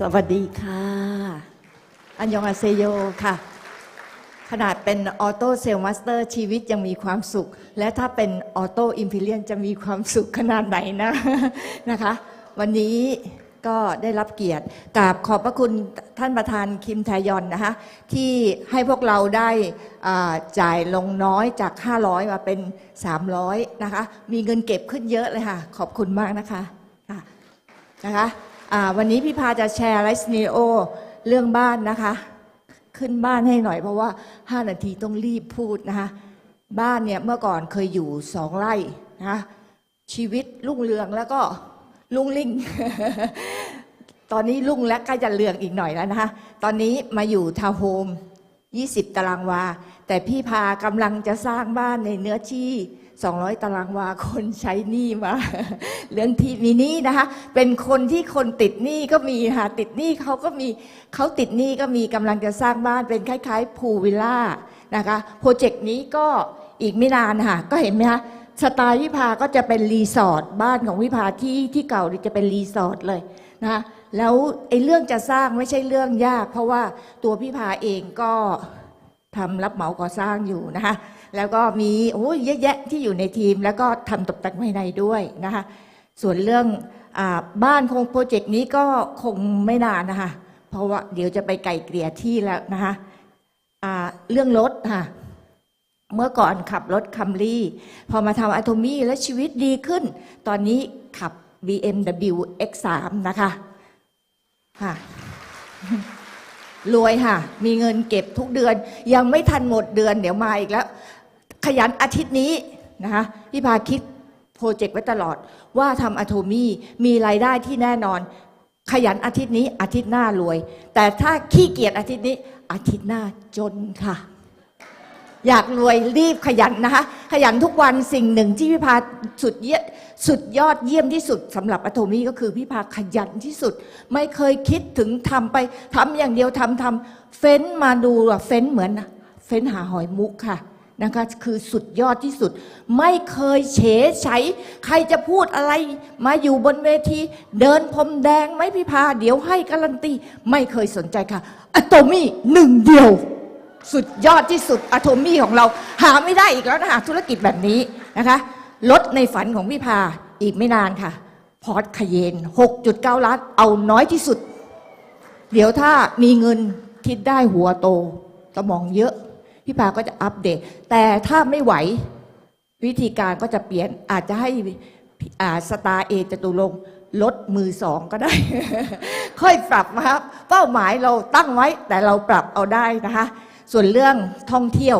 สวัสดีค่ะ อันยองอาเซโยค่ะ ขนาดเป็นออโต้เซลมาสเตอร์ชีวิตยังมีความสุข และถ้าเป็นออโต้อิมพีเรียนจะมีความสุขขนาดไหนนะนะคะ วันนี้ก็ได้รับเกียรติกราบขอบพระคุณท่านประธานคิมไทยอนนะคะที่ให้พวกเราได้จ่ายลงน้อยจาก 500 มาเป็น 300 นะคะ มีเงินเก็บขึ้นเยอะเลยค่ะ ขอบคุณมากนะคะนะคะ วันนี้พี่พาจะแชร์ไลฟ์สเนโอเรื่องบ้านนะคะ ขึ้นบ้านให้หน่อยเพราะว่า 5 นาทีต้องรีบพูดนะคะ บ้านเนี่ยเมื่อก่อนเคยอยู่สองไร่นะชีวิตรุ่งเรืองแล้วก็รุ่งลิ่ง ตอนนี้รุ่งและใกล้จะเรืองอีกหน่อยแล้วนะคะ ตอนนี้มาอยู่ทาวน์โฮม 20 ตารางวา แต่พี่พากำลังจะสร้างบ้านในเนื้อที่ 200 ตารางวาคนใช้หนี้มา เรื่องที่มีหนี้นะคะ เป็นคนที่คนติดหนี้ก็มีค่ะติดหนี้เขาก็มีเขาติดหนี้ก็มีกำลังจะสร้างบ้านเป็นคล้ายๆพูวิลล่านะคะโปรเจกต์นี้ก็อีกไม่นานค่ะก็เห็นไหมคะสไตล์วิภาก็จะเป็นรีสอร์ทบ้านของวิภาที่ที่เก่าจะเป็นรีสอร์ทเลยนะคะแล้วไอ้เรื่องจะสร้างไม่ใช่เรื่องยาก เพราะว่าตัวพิพาเองก็ ทำรับเหมาก่อสร้างอยู่นะคะ แล้วก็มีโอ้ยเยอะแยะที่อยู่ในทีม แล้วก็ทำตกแต่งภายในด้วยนะคะ ส่วนเรื่องอบ้านคงโปรเจกต์นี้ก็คงไม่นานนะคะ เพราะว่าเดี๋ยวจะไปไก่เกลี่ยที่แล้วนะคะเรื่องรถค่ะ เมื่อก่อนขับรถคัมรี่ พอมาทำอะโทมี่แล้วชีวิตดีขึ้น ตอนนี้ขับ BMW X3 นะคะ ค่ะ รวยค่ะ มีเงินเก็บทุกเดือน ยังไม่ทันหมดเดือน เดี๋ยวมาอีกแล้ว ขยันอาทิตย์นี้นะคะพี่พาคิดโปรเจกต์ไว้ตลอด ว่าทำอะโทมี่มีรายได้ที่แน่นอน ขยันอาทิตย์นี้อาทิตย์หน้ารวย แต่ถ้าขี้เกียจอาทิตย์นี้อาทิตย์หน้าจนค่ะ อยากรวยรีบขยันนะคะ ขยันทุกวันสิ่งหนึ่งที่พี่พาสุดเยี่ยสุดยอดเยี่ยมที่สุดสำหรับอะโทมี่ก็คือพี่พาขยันที่สุด ไม่เคยคิดถึงทำไปทำอย่างเดียวทำทำเฟ้นมาดูอะเฟ้นเหมือนนะเฟ้นหาหอยมุกค่ะนะคะคือสุดยอดที่สุด ไม่เคยเฉใฉใครจะพูดอะไร มาอยู่บนเวที เดินพรมแดงไหมพี่พาเดี๋ยวให้การันตี ไม่เคยสนใจค่ะอะโตมี่หนึ่งเดียว สุดยอดที่สุดอะโทมี่ของเราหาไม่ได้อีกแล้วนะคะธุรกิจแบบนี้นะคะรถในฝันของพี่พาอีกไม่นานค่ะ พอร์ตคเยน 6.9 ล้าน เอาน้อยที่สุด เดี๋ยวถ้ามีเงินคิดได้หัวโตสมองเยอะ พี่พาก็จะอัปเดต แต่ถ้าไม่ไหววิธีการก็จะเปลี่ยนอาจจะให้สตาร์เอจตุรงลดมือสองก็ได้ ค่อยปรับมาครับ เป้าหมายเราตั้งไว้แต่เราปรับเอาได้นะคะ ส่วนเรื่องท่องเที่ยว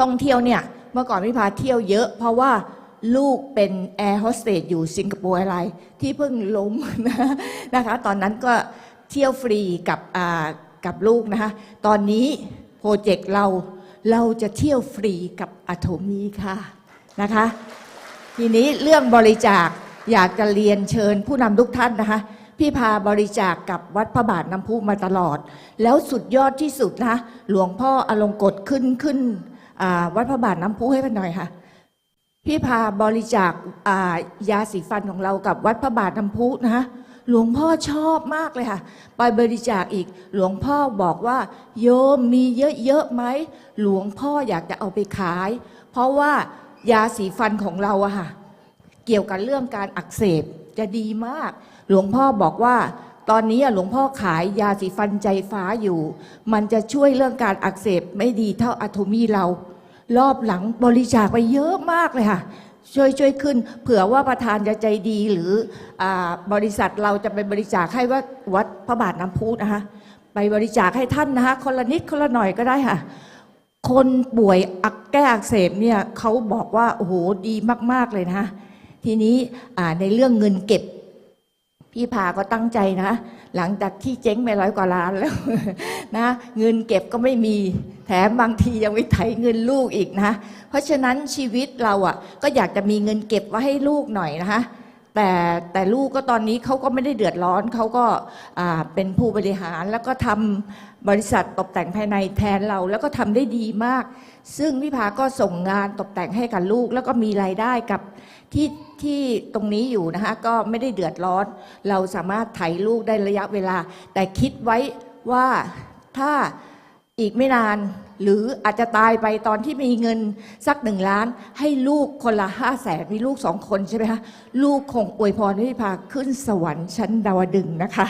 ท่องเที่ยวเนี่ยเมื่อก่อนพี่พาเที่ยวเยอะ เพราะว่าลูกเป็นแอร์โฮสเตสอยู่สิงคโปร์อะไร ที่เพิ่งล้มนะคะ ตอนนั้นก็เที่ยวฟรีกับกับลูกนะคะ ตอนนี้โปรเจกต์เราเราจะเที่ยวฟรีกับอะโทมีค่ะนะคะ ทีนี้เรื่องบริจาคอยากจะเรียนเชิญผู้นำทุกท่านนะคะ พี่พาบริจาคกับวัดพระบาทน้ำพุมาตลอด แล้วสุดยอดที่สุดนะ หลวงพ่ออลงกฎขึ้นขึ้นวัดพระบาทน้ำพุให้มันหน่อยค่ะ พี่พาบริจาคยาสีฟันของเรากับวัดพระบาทน้ำพุนะหลวงพ่อชอบมากเลยค่ะ ไปบริจาคอีก หลวงพ่อบอกว่า โยมมีเยอะๆไหม หลวงพ่ออยากจะเอาไปขาย เพราะว่ายาสีฟันของเราอะค่ะ เกี่ยวกับเรื่องการอักเสบจะดีมากหลวงพ่อบอกว่า ตอนนี้หลวงพ่อขายยาสีฟันใจฟ้าอยู่ มันจะช่วยเรื่องการอักเสบไม่ดีเท่าอะโทมีเรา รอบหลังบริจาคไปเยอะมากเลยค่ะ ช่วยช่วยขึ้น เผื่อว่าประธานจะใจดีหรืออบริษัทเราจะไปบริจาคให้ว่าวัดพระบาทน้ำพุนะคะไปบริจาคให้ท่านนะคะคนละนิดคนละหน่อยก็ได้ค่ะคนป่วยอักแก้อักเสบเนี่ยเขาบอกว่าโอ้โหดีมาก ๆ เลยนะะทีนี้ในเรื่องเงินเก็บ พี่พาก็ตั้งใจนะ หลังจากที่เจ๊งไปร้อยกว่าล้านแล้วนะ เงินเก็บก็ไม่มี แถมบางทียังไม่ไถเงินลูกอีกนะ เพราะฉะนั้นชีวิตเราอะก็อยากจะมีเงินเก็บไว้ให้ลูกหน่อยนะคะ แต่แต่ลูกก็ตอนนี้เขาก็ไม่ได้เดือดร้อนเขาก็เป็นผู้บริหารแล้วก็ทำบริษัทตกแต่งภายในแทนเรา แล้วก็ทำได้ดีมาก ซึ่งพี่พาก็ส่งงานตกแต่งให้กับลูก แล้วก็มีรายได้กับที่ที่ตรงนี้อยู่นะคะก็ไม่ได้เดือดร้อน เราสามารถไถลูกได้ระยะเวลา แต่คิดไว้ว่าถ้า อีกไม่นาน หรืออาจจะตายไปตอนที่มีเงินสักหนึ่งล้าน ให้ลูกคนละห้าแสนมีลูกสองคนใช่ไหมคะลูกคงอวยพรให้พี่พาขึ้นสวรรค์ชั้นดาวดึงนะคะ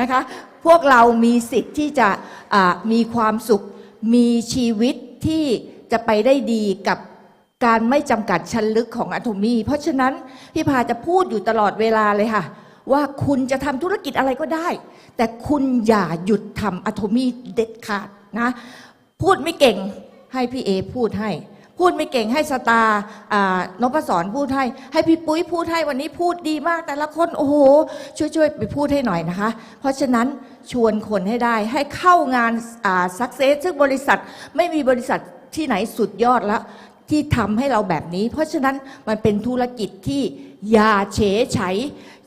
นะคะ พวกเรามีสิทธิ์ที่จะอ่ามีความสุขมีชีวิตที่จะไปได้ดีกับการไม่จำกัดชั้นลึกของอะโทมี เพราะฉะนั้นพี่พาจะพูดอยู่ตลอดเวลาเลยค่ะ ว่าคุณจะทำธุรกิจอะไรก็ได้ แต่คุณอย่าหยุดทำอะโทมีเด็ดขาดนะ พูดไม่เก่งให้พี่เอพูดให้ พูดไม่เก่งให้สตาร์อ่านพศรพูดให้ ให้พี่ปุ้ยพูดให้วันนี้พูดดีมาก แต่ละคนโอ้โหช่วยช่วยๆ ไปพูดให้หน่อยนะคะ เพราะฉะนั้นชวนคนให้ได้ให้เข้างานอ่าสักเซสซึ่งบริษัทไม่มีบริษัทที่ไหนสุดยอดแล้ว ที่ทำให้เราแบบนี้ เพราะฉะนั้นมันเป็นธุรกิจที่อย่าเฉยไฉ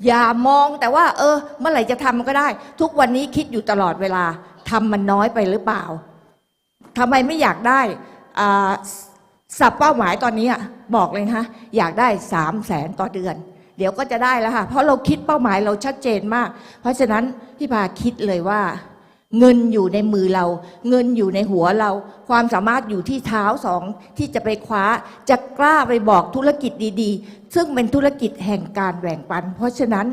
อย่ามองแต่ว่า เออ เมื่อไหร่จะทำก็ได้ ทุกวันนี้คิดอยู่ตลอดเวลาทำมันน้อยไปหรือเปล่าทำไมไม่อยากได้อ่าสับเป้าหมายตอนนี้บอกเลยนะคะอยากได้สามแสนต่อเดือน เดี๋ยวก็จะได้แล้วค่ะ เพราะเราคิดเป้าหมายเราชัดเจนมาก เพราะฉะนั้นพี่พาคิดเลยว่า เงินอยู่ในมือเรา เงินอยู่ในหัวเรา ความสามารถอยู่ที่เท้าสองที่จะไปคว้า จะกล้าไปบอกธุรกิจดีๆ ซึ่งเป็นธุรกิจแห่งการแบ่งปัน เพราะฉะนั้น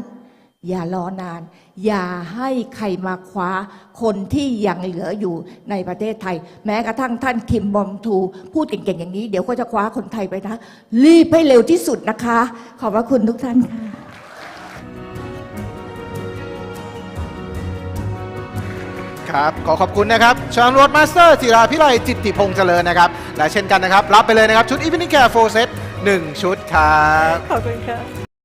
อย่ารอนาน อย่าให้ใครมาคว้า คนที่ยังเหลืออยู่ในประเทศไทย แม้กระทั่งท่านคิมบอมทู พูดเก่งๆอย่างนี้ เดี๋ยวก็จะคว้าคนไทยไปนะ รีบให้เร็วที่สุดนะคะ ขอบพระคุณทุกท่านค่ะ ครับ ขอขอบคุณนะครับชางรถมาสเตอร์จิราพิไลจิตติพงษ์เจริญนะครับ และเช่นกันนะครับ รับไปเลยนะครับ ชุดอี e n i n g Care Full Set 1 ชุดครับ ขอบคุณค่ะ